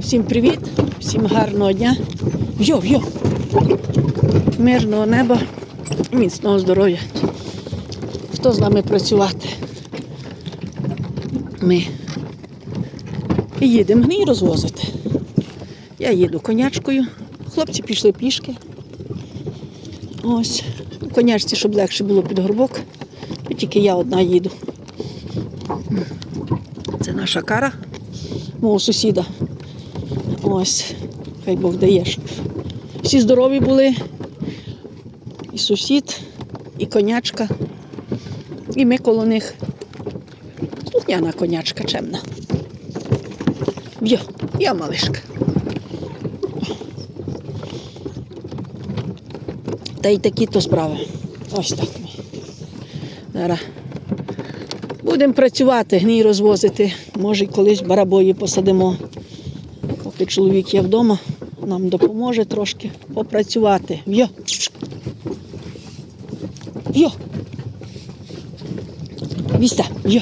Всім привіт, всім гарного дня. Йо, йо. Мирного неба, міцного здоров'я. Хто з нами працювати? Ми. І їдемо гній розвозити. Я їду конячкою. Хлопці пішли пішки. Ось. Конячці, щоб легше було під горбок. І тільки я одна їду. Це наша кара мого сусіда. Ось, хай Бог дає, щоб всі здорові були. І сусід, і конячка, і ми коло них. Слухняна конячка чемна. Йо, я малишка. Та й такі то справи. Ось так ми. Зараз будемо працювати, гній розвозити. Може, колись барабої посадимо. Поки чоловік є вдома, нам допоможе трошки попрацювати. Йо. Йо. Віста, йо.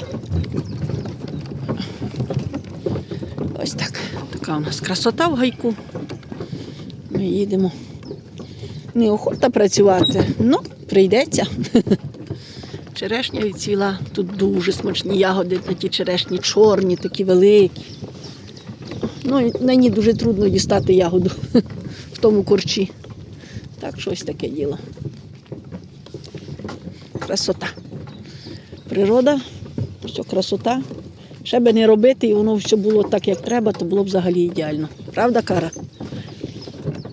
Ось так. Така у нас красота в гайку. Ми їдемо. Неохота працювати, ну, прийдеться. Черешня відцвіла. Тут дуже смачні ягоди, такі черешні, чорні, такі великі. Ну, і на ній дуже трудно дістати ягоду в тому корчі. Так, щось таке діло. Красота. Природа, все красота. Ще би не робити, і воно все було так, як треба, то було б взагалі ідеально. Правда, Кара?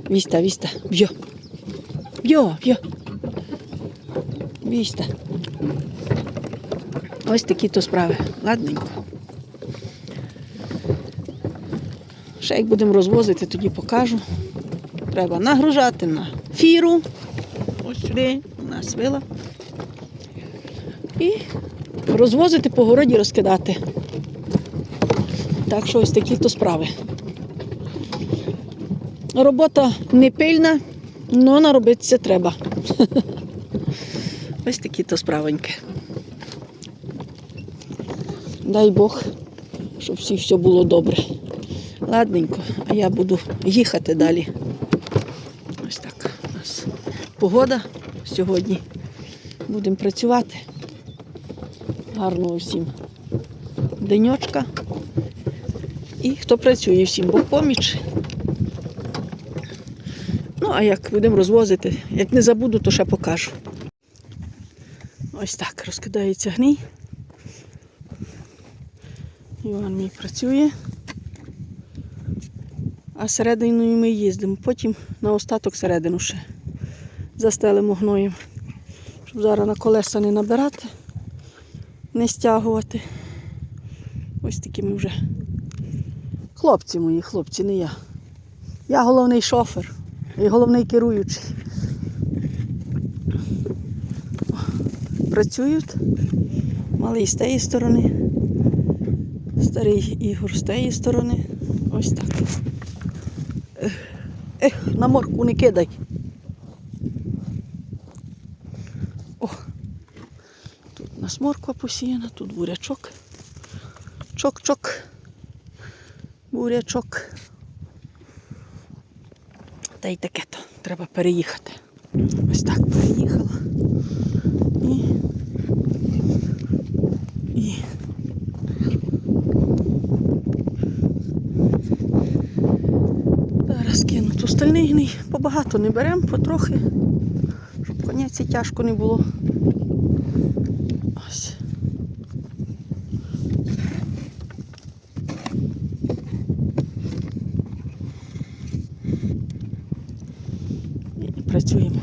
Віста, віста, б'йо. Б'йо, б'йо. Віста. Ось такі то справи. Ладненько. Ще як будемо розвозити, тоді покажу. Треба нагружати на фіру. Ось сюди у нас вила. І розвозити по городі розкидати. Так що ось такі то справи. Робота не пильна, але наробитися треба. Ось такі то справоньки. Дай Бог, щоб всіх все було добре. Ладненько, а я буду їхати далі. Ось так у нас погода сьогодні. Будемо працювати. Гарного всім денечка. І хто працює, всім Бог поміч. Ну, а як будемо розвозити, як не забуду, то ще покажу. Ось так розкидається гній. Іван мій працює. А серединою ми їздимо. Потім на остаток середину ще застелимо гноєм. Щоб зараз на колеса не набирати, не стягувати. Ось такі ми вже. Хлопці мої, хлопці, не я. Я головний шофер і головний керуючий. Працюють. Малий з тієї сторони, старий Ігор з тієї сторони. Ось так. На морку не кидай. О, тут у нас морква посіяна, тут бурячок. Чок-чок. Бурячок. Та й таке то. Треба переїхати. Ось так переїхала. І. І. Зараз кинуть остальний гний. Побагато не беремо, потрохи, щоб коняці тяжко не було. Ось. І працюємо.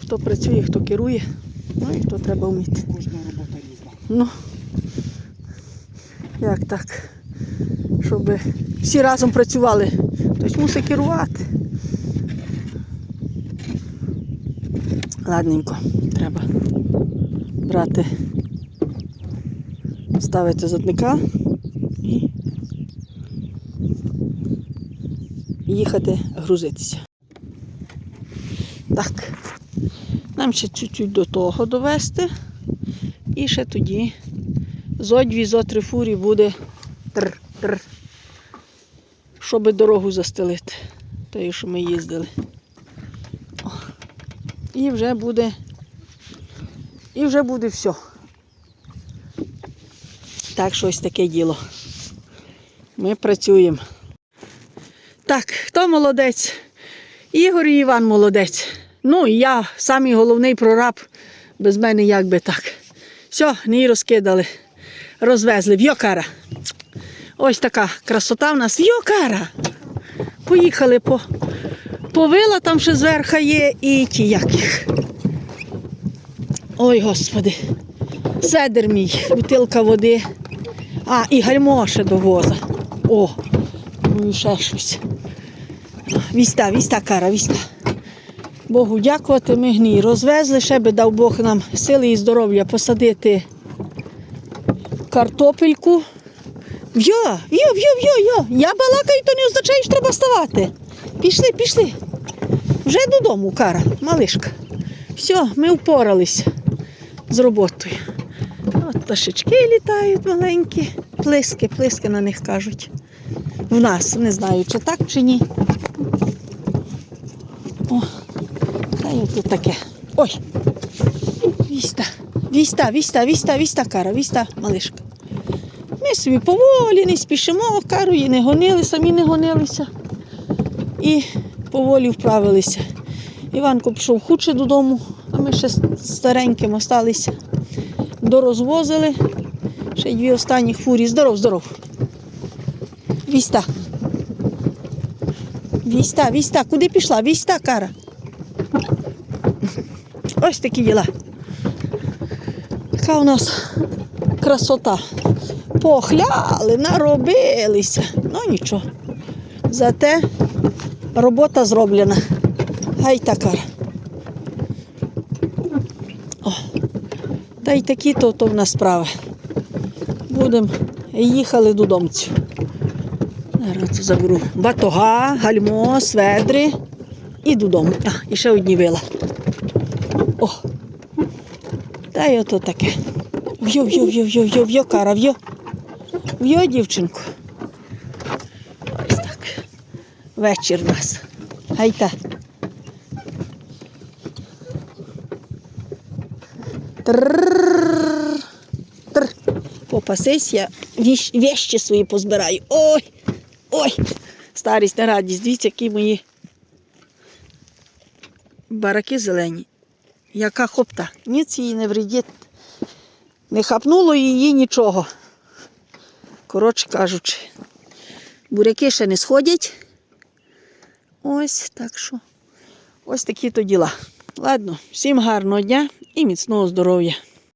Хто працює, хто керує, ну і хто треба вміти. Кожна робота різна. Ну, як так? Щоб всі разом працювали. Хтось мусить керувати. Ладненько, треба брати, ставити задника і їхати грузитися. Так, нам ще чуть-чуть до того довести. І ще тоді зо дві, зо три фурі буде тр, тр, щоб дорогу застелити. Тою, що ми їздили. І вже буде. І вже буде все. Так, що ось таке діло. Ми працюємо. Так, хто молодець? Ігор і Іван молодець. Ну і я, самий головний прораб, без мене як би так. Все, не розкидали, розвезли. В'йокара. Ось така красота в нас. В'йокара. Поїхали по, вила, там ще зверха є, і ті як. Ой, господи. Седер мій, бутилка води. А, і гальмо ще до воза. О, ну ще щось. Віста, віста, кара, віста. Богу дякувати, ми гній розвезли, ще би дав Бог нам сили і здоров'я посадити картопельку. В'йо, в'йо, в'йо, в'йо, в'йо. Я балакаю, то не означає, що треба ставати. Пішли, пішли. Вже додому, кара, малишка. Все, ми впорались з роботою. От пташечки літають маленькі, плиски, плиски на них кажуть. В нас, не знаю, чи так, чи ні. О, та й тут таке. Ой. Віста, віста, віста, віста, віста, кара, віста, малишка. Ми собі поволі не спішимо, кару і не гонили, самі не гонилися. І поволі вправилися. Іванко пішов худше додому, а ми ще стареньким осталися. Дорозвозили. Ще дві останні фурі. Здоров, здоров. Віста. Віста, віста, куди пішла? Віста, кара. Ось такі діла. Така у нас красота. Похляли, наробилися. Ну нічого. Зате робота зроблена. Гай та кара. О, та й такі то, то в нас справи. Будемо їхали додому. Зараз заберу. Батога, гальмо, сведри і додому. А, і ще одні вила. О. Та й ото таке. В'йо, в'йо, в'йо, в'йо, в'йо, в'йо, кара, в'йо. В'йо, дівчинку. Ось так. Вечір у нас. Гайта. Попасись, я віщ, вещі свої позбираю. Ой! Ой! Старість не радість. Дивіться, які мої бараки зелені. Яка хопта. Ніц її не вредить. Не хапнуло її нічого. Коротше кажучи, буряки ще не сходять. Ось так що. Ось такі то діла. Ладно, всім гарного дня і міцного здоров'я.